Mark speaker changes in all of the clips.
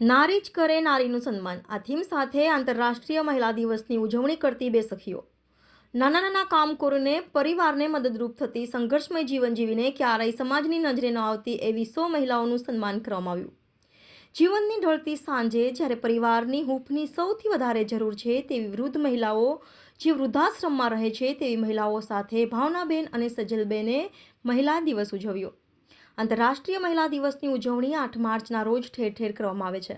Speaker 1: નારી જ કરે નારીનું સન્માન. આ થીમ સાથે આંતરરાષ્ટ્રીય મહિલા દિવસની ઉજવણી કરતી બે સખીઓ. નાના નાના કામ કરીને પરિવારને મદદરૂપ થતી સંઘર્ષમય જીવન જીવીને ક્યારેય સમાજની નજરે ન આવતી એવી સો મહિલાઓનું સન્માન કરવામાં આવ્યું. જીવનની ઢળતી સાંજે જ્યારે પરિવારની હૂંફની સૌથી વધારે જરૂર છે તેવી વૃદ્ધ મહિલાઓ જે વૃદ્ધાશ્રમમાં રહે છે તેવી મહિલાઓ સાથે ભાવનાબેન અને સજલબેને મહિલા દિવસ ઉજવ્યો. આંતરરાષ્ટ્રીય મહિલા દિવસની ઉજવણી આઠ માર્ચના રોજ ઠેર ઠેર કરવામાં આવે છે.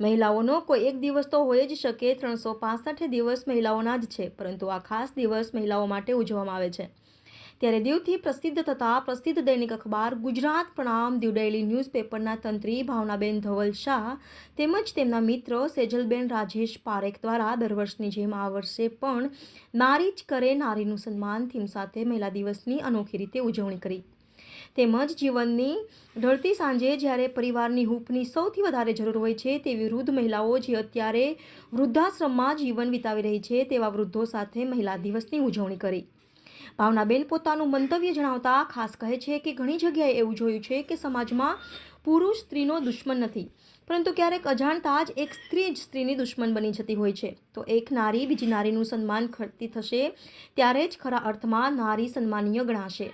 Speaker 1: મહિલાઓનો કોઈ એક દિવસ તો હોય જ શકે, ત્રણસો પાસઠ દિવસ મહિલાઓના જ છે, પરંતુ આ ખાસ દિવસ મહિલાઓ માટે ઉજવવામાં આવે છે. ત્યારે દીવથી પ્રસિદ્ધ થતા પ્રસિદ્ધ દૈનિક અખબાર ગુજરાત પ્રણામ દીવ ડેઇલી ન્યૂઝપેપરના તંત્રી ભાવનાબેન ધવલ શાહ તેમજ તેમના મિત્ર સેજલબેન રાજેશ પારેખ દ્વારા દર વર્ષની જેમ આ વર્ષે પણ નારી જ કરે નારીનું સન્માન, થીમ સાથે મહિલા દિવસની અનોખી રીતે ઉજવણી કરી. તેમજ જીવનની ઢળતી સાંજે જ્યારે પરિવારની હૂંફની સૌથી વધારે જરૂર હોય છે તેવી વૃદ્ધ મહિલાઓ જે અત્યારે વૃદ્ધાશ્રમમાં જીવન વિતાવી રહી છે તેવા વૃદ્ધો સાથે મહિલા દિવસની ઉજવણી કરી. ભાવનાબેન પોતાનું મંતવ્ય જણાવતા ખાસ કહે છે કે ઘણી જગ્યાએ એવું જોયું છે કે સમાજમાં પુરુષ સ્ત્રીનો દુશ્મન નથી, પરંતુ ક્યારેક અજાણતા જ એક સ્ત્રી જ સ્ત્રીની દુશ્મન બની જતી હોય છે. તો એક નારી બીજી નારીનું સન્માન કરતી થશે ત્યારે જ ખરા અર્થમાં નારી સન્માનીય ગણાશે.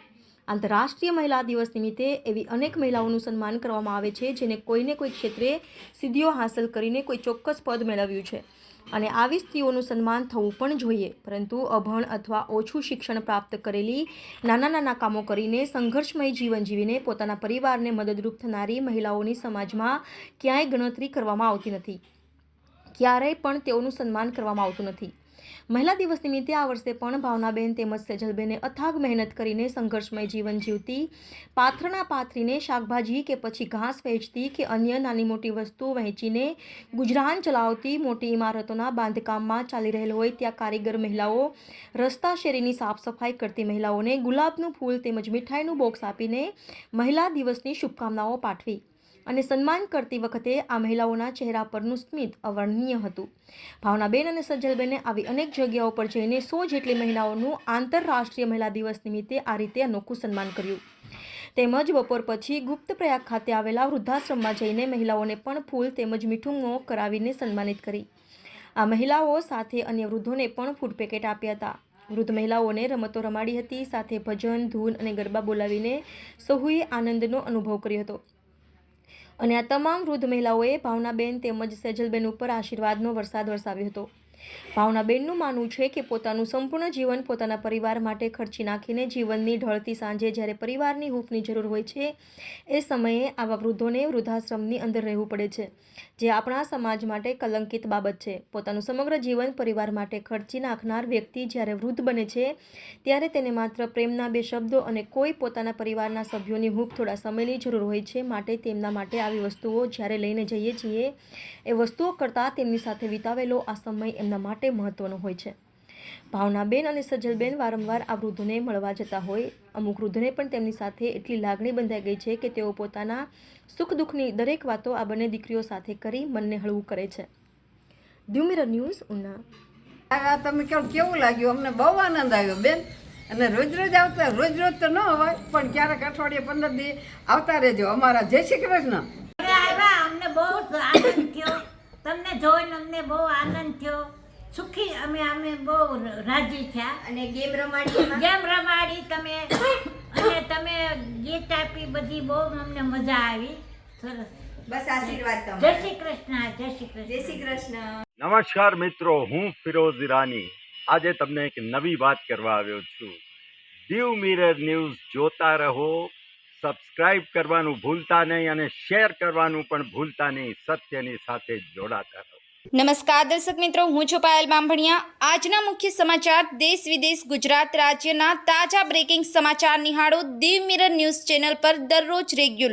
Speaker 1: આંતરરાષ્ટ્રીય મહિલા દિવસ નિમિત્તે એવી અનેક મહિલાઓનું સન્માન કરવામાં આવે છે, જેને કોઈને કોઈ ક્ષેત્રે સિદ્ધિઓ હાંસલ કરીને કોઈ ચોક્કસ પદ મેળવ્યું છે. અને આવી સ્ત્રીઓનું સન્માન થવું પણ જોઈએ, પરંતુ અભણ અથવા ઓછું શિક્ષણ પ્રાપ્ત કરેલી નાના નાના કામો કરીને સંઘર્ષમય જીવન જીવીને પોતાના પરિવારને મદદરૂપ થનારી મહિલાઓની સમાજમાં ક્યાંય ગણતરી કરવામાં આવતી નથી. ક્યારેય પણ તેઓનું સન્માન કરવામાં આવતું નથી. મહિલા દિવસ નિમિત્તે આ વર્ષે પણ ભાવનાબેન તેમજ સેજલબેને અથાગ મહેનત કરીને સંઘર્ષમય જીવન જીવતી, પાથરણા પાથરીને શાકભાજી કે પછી ઘાસ વેચતી કે અન્ય નાની મોટી વસ્તુઓ વહેંચીને ગુજરાન ચલાવતી મોટી ઇમારતોના બાંધકામમાં ચાલી રહેલ હોય ત્યાં કારીગર મહિલાઓ રસ્તા શેરીની સાફ સફાઈ કરતી મહિલાઓને ગુલાબનું ફૂલ તેમજ મીઠાઈનું બોક્સ આપીને મહિલા દિવસની શુભકામનાઓ પાઠવી. અને સન્માન કરતી વખતે આ મહિલાઓના ચહેરા પરનું સ્મિત અવર્ણનીય હતું. ભાવનાબેન અને સજ્જલબેને આવી અનેક જગ્યાઓ પર જઈને સો જેટલી મહિલાઓનું આંતરરાષ્ટ્રીય મહિલા દિવસ નિમિત્તે આ રીતે અનોખું સન્માન કર્યું. તેમજ બપોર પછી ગુપ્ત પ્રયાગ ખાતે આવેલા વૃદ્ધાશ્રમમાં જઈને મહિલાઓને પણ ફૂલ તેમજ મીઠુંગો કરાવીને સન્માનિત કરી. આ મહિલાઓ સાથે અન્ય વૃદ્ધોને પણ ફૂડ પેકેટ આપ્યા હતા. વૃદ્ધ મહિલાઓને રમતો રમાડી હતી, સાથે ભજન, ધૂન અને ગરબા બોલાવીને સહુએ આનંદનો અનુભવ કર્યો હતો. અને આ તમામ વૃદ્ધ મહિલાઓએ ભાવનાબેન તેમજ સેજલબેન ઉપર આશીર્વાદનો વરસાદ વરસાવ્યો હતો. ભાવનાબેનનું માનવું છે કે પોતાનું સંપૂર્ણ જીવન પોતાના પરિવાર માટે ખર્ચી નાખીને જીવનની ઢળતી સાંજે જ્યારે પરિવારની હૂંફની જરૂર હોય છે, એ સમયે આવા વૃદ્ધોને વૃદ્ધાશ્રમની અંદર રહેવું પડે છે, જે આપણા સમાજ માટે કલંકિત બાબત છે. પોતાનું સમગ્ર જીવન પરિવાર માટે ખર્ચી નાખનાર વ્યક્તિ જ્યારે વૃદ્ધ બને છે, ત્યારે તેને માત્ર પ્રેમના બે શબ્દો અને કોઈ પોતાના પરિવારના સભ્યોની હૂંફ થોડા સમયની જરૂર હોય છે માટે તેમના માટે આવી વસ્તુઓ જ્યારે લઈને જઈએ છીએ, એ વસ્તુઓ કરતાં તેમની સાથે વિતાવેલો આ સમય એમના માટે મહત્વનો હોય છે. ભાવનાબેન અને સજલબેન વારંવાર આ વૃદ્ધને મળવા જતા હોય. અમુક વૃદ્ધને પણ તેમની સાથે એટલી લાગણી બંધાઈ ગઈ છે કે તેઓ પોતાના સુખ દુઃખની દરેક વાતો આ બંને દીકરીઓ સાથે કરી મનને હળવું કરે છે. ધ્યુમિરા ન્યૂઝ ઉના.
Speaker 2: આ તમે કહો કેવું લાગ્યું? અમને બહુ આનંદ આવ્યો બેન. અને રોજ રોજ આવતા રોજ રોજ તો ન હોય પણ ક્યારેક અઠવાડિયે પંદર દી આવતા રહેજો અમારા. જય શ્રી કૃષ્ણ.
Speaker 3: અમને બહુ આનંદ થયો. તમને જોઈને અમને બહુ આનંદ થયો. સુખી અમે અમે બહુ રાજી થયા.
Speaker 4: અને ગેમ રમાડી
Speaker 3: ગેમ રમાડી તમે અને તમે ગીત આપી બધી બહુ અમને મજા આવી. સરસ.
Speaker 4: બસ આશીર્વાદ
Speaker 3: જય શ્રી કૃષ્ણ જય શ્રી કૃષ્ણ.
Speaker 4: જય શ્રી કૃષ્ણ.
Speaker 5: નમસ્કાર મિત્રો હું ફિરોઝ ઈરાની. આજે તમને એક નવી વાત કરવા આવ્યો છું. દીવ મિરર ન્યૂઝ જોતા રહો સબસ્ક્રાઇબ કરવાનું ભૂલતા નહીં અને શેર કરવાનું પણ ભૂલતા નહીં સત્યની સાથે જોડાતા રહો.
Speaker 6: નમસ્કાર દર્શક મિત્રો, હું છું પાયલ બાંભણિયા આજના મુખ્ય સમાચાર, દેશ વિદેશ, ગુજરાત રાજ્યના તાજા બ્રેકિંગ સમાચાર નિહાળો દીવ મિરર ન્યૂઝ ચેનલ પર દરરોજ રેગ્યુલર